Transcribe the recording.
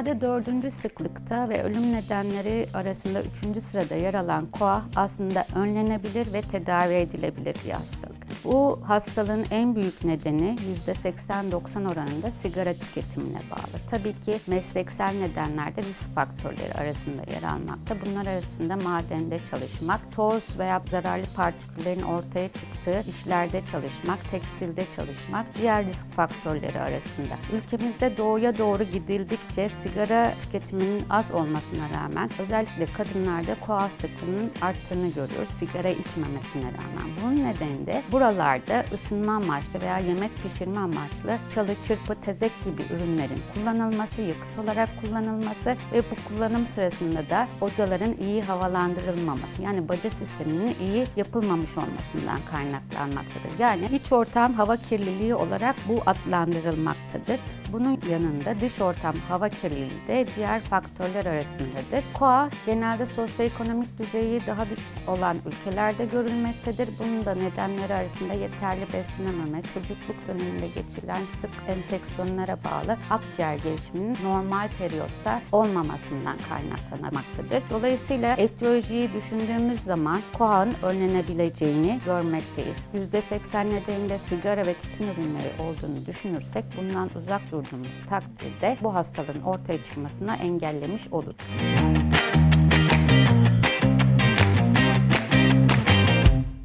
Dünyada dördüncü sıklıkta ve ölüm nedenleri arasında üçüncü sırada yer alan koa aslında önlenebilir ve tedavi edilebilir bir hastalık. Bu hastalığın en büyük nedeni %80-90 oranında sigara tüketimine bağlı. Tabii ki mesleksel nedenlerde risk faktörleri arasında yer almakta. Bunlar arasında madende çalışmak, toz veya zararlı partiküllerin ortaya çıktığı işlerde çalışmak, tekstilde çalışmak diğer risk faktörleri arasında. Ülkemizde doğuya doğru gidildikçe sigara tüketiminin az olmasına rağmen özellikle kadınlarda koa sıklığının arttığını görüyoruz sigara içmemesine rağmen. Bunun nedeni de buralarda ısınma amaçlı veya yemek pişirme amaçlı çalı, çırpı, tezek gibi ürünlerin kullanılması, yakıt olarak kullanılması ve bu kullanım sırasında da odaların iyi havalandırılmaması yani baca sisteminin iyi yapılmamış olmasından kaynaklanmaktadır. Yani iç ortam hava kirliliği olarak bu adlandırılmaktadır. Bunun yanında dış ortam hava kirliliği de diğer faktörler arasındadır. KOA genelde sosyoekonomik düzeyi daha düşük olan ülkelerde görülmektedir. Bunun da nedenleri arasında yeterli beslenememe, çocukluk döneminde geçirilen sık enfeksiyonlara bağlı akciğer gelişiminin normal periyotta olmamasından kaynaklanmaktadır. Dolayısıyla etiyolojiyi düşündüğümüz zaman KOA'nın önlenebileceğini görmekteyiz. %80 nedeninde sigara ve tütün ürünleri olduğunu düşünürsek bundan uzak durduğumuz takdirde bu hastalığın ortaya çıkmasına engellemiş oluruz.